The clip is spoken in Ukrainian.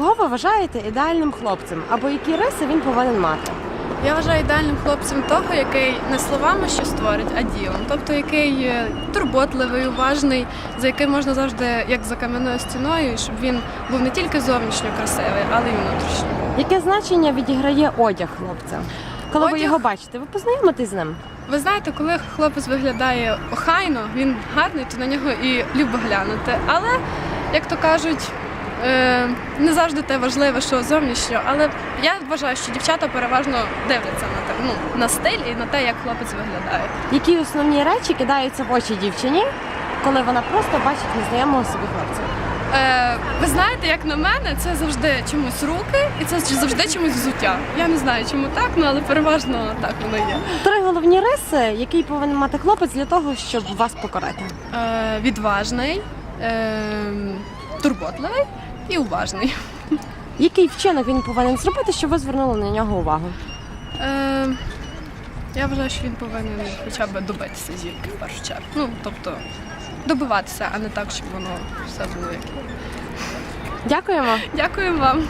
Кого ви вважаєте ідеальним хлопцем? Або які риси він повинен мати? Я вважаю ідеальним хлопцем того, який не словами що створить, а ділом. Тобто який турботливий, уважний, за яким можна завжди, як за кам'яною стіною, щоб він був не тільки зовнішньо красивий, але й внутрішньо. Яке значення відіграє одяг хлопця? Коли ви його бачите, ви познайомитесь з ним? Ви знаєте, коли хлопець виглядає охайно, він гарний, то на нього і любо глянути. Але, як то кажуть, не завжди те важливе, що зовнішньо. Але я вважаю, що дівчата переважно дивляться на те, ну, на стиль і на те, як хлопець виглядає. Які основні речі кидаються в очі дівчині, коли вона просто бачить незнайомого собі хлопця? Е, ви знаєте, як на мене, це завжди чомусь руки, і це завжди чомусь взуття. Я не знаю, чому так, ну але переважно так воно є. Три головні риси, які повинен мати хлопець для того, щоб вас покорити. Е, відважний, е, турботливий і уважний. Який вчинок він повинен зробити, щоб ви звернули на нього увагу? Е, я вважаю, що він повинен хоча б добитися зірки в першу чергу. Ну, тобто добиватися, а не так, щоб воно все було як. Дякуємо. Дякуємо вам.